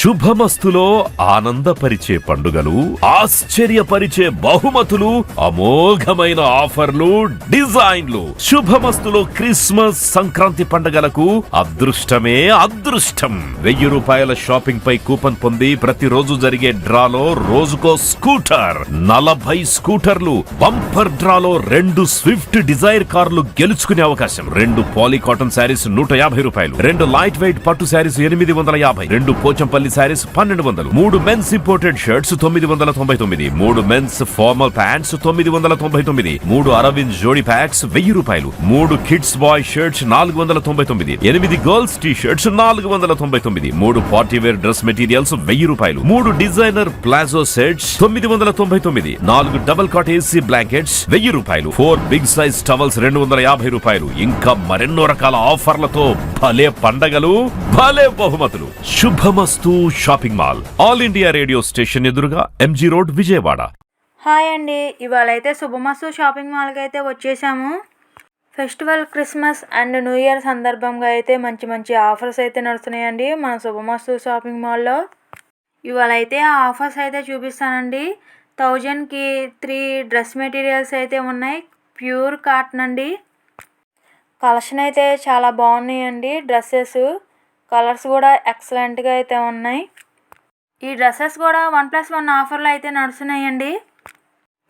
శుభమస్తులో ఆనందపరిచే పండుగలు ఆశ్చర్యపరిచే బహుమతులు అమోఘమైన ఆఫర్లు డిజైన్లు. శుభమస్తులో క్రిస్మస్ సంక్రాంతి పండుగలకు అదృష్టమే అదృష్టం. వెయ్యి రూపాయల షాపింగ్ పై కూపన్ పొంది ప్రతిరోజు జరిగే డ్రాలో రోజుకో స్కూటర్. నలభై స్కూటర్లు బంపర్ డ్రాలో రెండు స్విఫ్ట్ డిజైర్ కార్లు గెలుచుకునే అవకాశం. రెండు పాలీ కాటన్ శారీస్ నూట యాభై రూపాయలు రెండు లైట్ వెయిట్ పట్టు శారీస్ ఎనిమిది వందల యాభై రెండు పోచంపల్లి శారీస్ పన్నెండు వందలు. మూడు మెన్స్ ఇంపోర్టెడ్ షర్ట్స్ తొమ్మిది వందల తొంభై తొమ్మిది. మూడు మెన్స్ ఫార్మల్ ప్యాంట్స్ తొమ్మిది వందల తొంభై తొమ్మిది. మూడు అరవింద్ జోడీ ప్యాక్స్ వెయ్యి రూపాయలు. మూడు కిడ్స్ బాయ్ షర్ట్స్ నాలుగు వందల తొంభై తొమ్మిది. ఎనిమిది గర్ల్స్ టీ షర్ట్స్ నాలుగు వందల తొంభై తొమ్మిది. మూడు పార్టీ వేర్ డ్రెస్ మెటీరియల్స్ వెయ్యి రూపాయలు. మూడు డిజైనర్ ప్లాజో సెట్స్ తొమ్మిది వందల తొంభై తొమ్మిది. నాలుగు డబల్ కాట్ ఏసీ బ్లాంకెట్స్ వెయ్యి రూపాయలు. ఫోర్ బిగ్ సైజ్ టవల్స్ రెండు వందల యాభై రూపాయలు. ఇంకా మరెన్నో రకాల ఆఫర్లతో భలే పండగలు. భలే బహుమతులు. Shubhamastu shopping mall. All India Radio station ఎదురుగా ఎంజీ రోడ్ విజయవాడ. హాయ్ అండి. ఇవాళ అయితే శుభమస్తు షాపింగ్ మాల్కి అయితే వచ్చేసాము. Festival Christmas and new year సందర్భంగా అయితే మంచి మంచి ఆఫర్స్ అయితే నడుస్తున్నాయండి మన శుభమస్తు షాపింగ్ మాల్లో. ఇవాళ అయితే ఆ ఆఫర్స్ అయితే చూపిస్తానండి. థౌజండ్కి త్రీ డ్రెస్ మెటీరియల్స్ అయితే ఉన్నాయి. ప్యూర్ కాటన్ అండి. కలెక్షన్ అయితే చాలా బాగున్నాయండి డ్రెస్సెస్. కలర్స్ కూడా ఎక్సలెంట్గా అయితే ఉన్నాయి. ఈ డ్రెస్సెస్ కూడా వన్ ప్లస్ వన్ ఆఫర్లో అయితే నడుస్తున్నాయండి.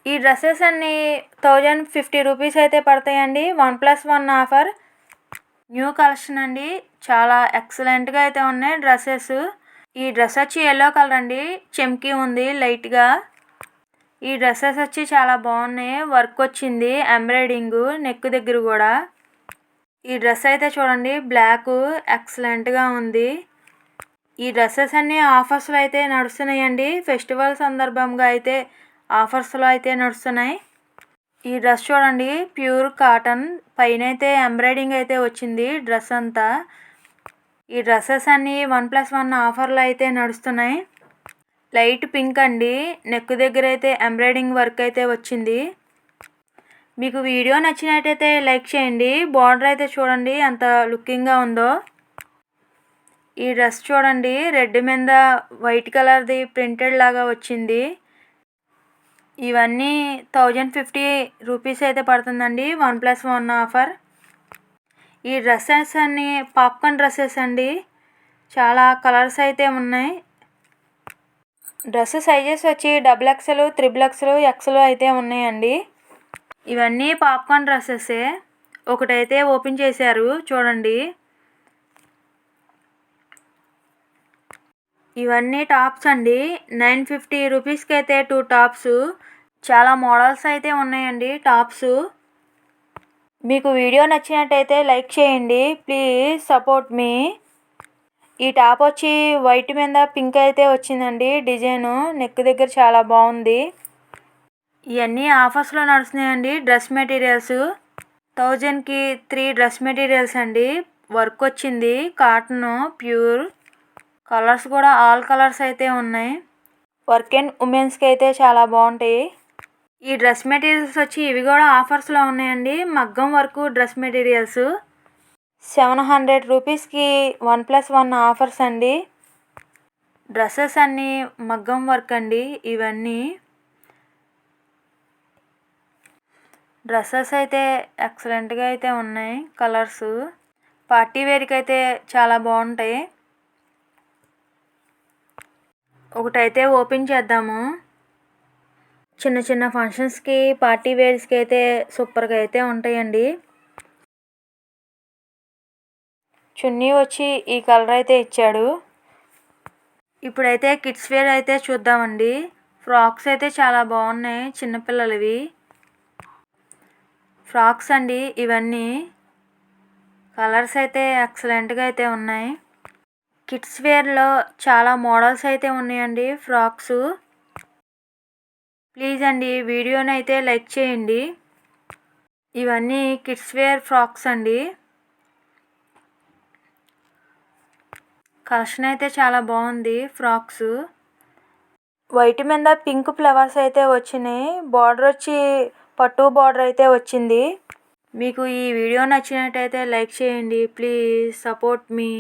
ఈ డ్రెస్సెస్ అన్నీ థౌజండ్ ఫిఫ్టీ రూపీస్ అయితే పడతాయండి. One plus one offer. New collection అండి. చాలా ఎక్సలెంట్గా అయితే ఉన్నాయి డ్రెస్సెస్. ఈ డ్రెస్ వచ్చి ఎల్లో కలర్ అండి. చెమ్కి ఉంది లైట్గా. ఈ డ్రెస్సెస్ వచ్చి చాలా బాగున్నాయి. వర్క్ వచ్చింది. ఎంబ్రాయిడింగ్ నెక్ దగ్గర కూడా. ఈ డ్రెస్ అయితే చూడండి బ్లాక్ ఎక్సలెంట్గా ఉంది. ఈ డ్రెస్సెస్ అన్నీ ఆఫర్స్లో అయితే నడుస్తున్నాయండి. ఫెస్టివల్ సందర్భంగా అయితే ఆఫర్స్లో అయితే నడుస్తున్నాయి. ఈ డ్రెస్ చూడండి ప్యూర్ కాటన్ పైన అయితే ఎంబ్రాయిడింగ్ అయితే వచ్చింది డ్రెస్ అంతా. ఈ డ్రెస్సెస్ అన్నీ వన్ ప్లస్ వన్ ఆఫర్లో అయితే నడుస్తున్నాయి. లైట్ పింక్ అండి నెక్ దగ్గర అయితే ఎంబ్రాయిడింగ్ వర్క్ అయితే వచ్చింది. మీకు వీడియో నచ్చినట్టయితే లైక్ చేయండి. బార్డర్ అయితే చూడండి ఎంత లుకింగ్గా ఉందో. ఈ డ్రెస్ చూడండి. రెడ్ మీద వైట్ కలర్ది ప్రింటెడ్ లాగా వచ్చింది. ఇవన్నీ థౌజండ్ ఫిఫ్టీ రూపీస్ అయితే పడుతుందండి. One plus one offer. ఈ డ్రెస్సెస్ అన్నీ పాప్కార్న్ డ్రెస్సెస్ అండి. చాలా కలర్స్ అయితే ఉన్నాయి. డ్రెస్ సైజెస్ వచ్చి double XL triple XL XL అయితే ఉన్నాయండి. ఇవన్నీ పాప్కార్న్ డ్రెస్సెసే ఒకటైతే ఓపెన్ చేశారు. చూడండి. ఇవన్నీ టాప్స్ అండి. నైన్ ఫిఫ్టీ రూపీస్కి అయితే టూ టాప్స్. చాలా మోడల్స్ అయితే ఉన్నాయండి టాప్స్. మీకు వీడియో నచ్చినట్టయితే లైక్ చేయండి. Please support me. ఈ టాప్ వచ్చి వైట్ మీద పింక్ అయితే వచ్చిందండి. డిజైను నెక్ దగ్గర చాలా బాగుంది. ఇవన్నీ ఆఫర్స్లో నడుస్తున్నాయండి డ్రెస్ మెటీరియల్స్. థౌజండ్కి త్రీ డ్రెస్ మెటీరియల్స్ అండి. వర్క్ వచ్చింది. Cotton pure. కలర్స్ కూడా ఆల్ కలర్స్ అయితే ఉన్నాయి. వర్క్ అండ్ ఉమెన్స్కి అయితే చాలా బాగుంటాయి. ఈ డ్రెస్ మెటీరియల్స్ వచ్చి ఇవి కూడా ఆఫర్స్లో ఉన్నాయండి. మగ్గం work dress materials. Seven hundred రూపీస్కి వన్ ప్లస్ వన్ ఆఫర్స్ అండి. డ్రెస్సెస్ అన్నీ మగ్గం వర్క్ అండి. ఇవన్నీ డ్రెస్సెస్ అయితే ఎక్సలెంట్గా అయితే ఉన్నాయి. కలర్స్ పార్టీ వేర్కి అయితే చాలా బాగుంటాయి. ఒకటైతే ఓపెన్ చేద్దాము. చిన్న చిన్న ఫంక్షన్స్కి పార్టీ వేర్స్కి అయితే సూపర్గా అయితే ఉంటాయండి. చున్నీ వచ్చి ఈ కలర్ అయితే ఇచ్చాడు. ఇప్పుడైతే కిడ్స్ వేర్ అయితే చూద్దామండి. ఫ్రాక్స్ అయితే చాలా బాగున్నాయి. చిన్నపిల్లలవి ఫ్రాక్స్ అండి ఇవన్నీ. కలర్స్ అయితే ఎక్సలెంట్గా అయితే ఉన్నాయి. కిడ్స్ వేర్లో చాలా మోడల్స్ అయితే ఉన్నాయండి ఫ్రాక్స్. ప్లీజ్ అండి వీడియోని అయితే లైక్ చేయండి. ఇవన్నీ కిడ్స్ వేర్ ఫ్రాక్స్ అండి. కలెక్షన్ అయితే చాలా బాగుంది ఫ్రాక్స్. వైట్ మీద పింక్ ఫ్లవర్స్ అయితే వచ్చినాయి. బార్డర్ వచ్చి పట్టు బార్డర్ అయితే వచ్చింది. మీకు ఈ వీడియో నచ్చినట్టయితే లైక్ చేయండి. Please support me.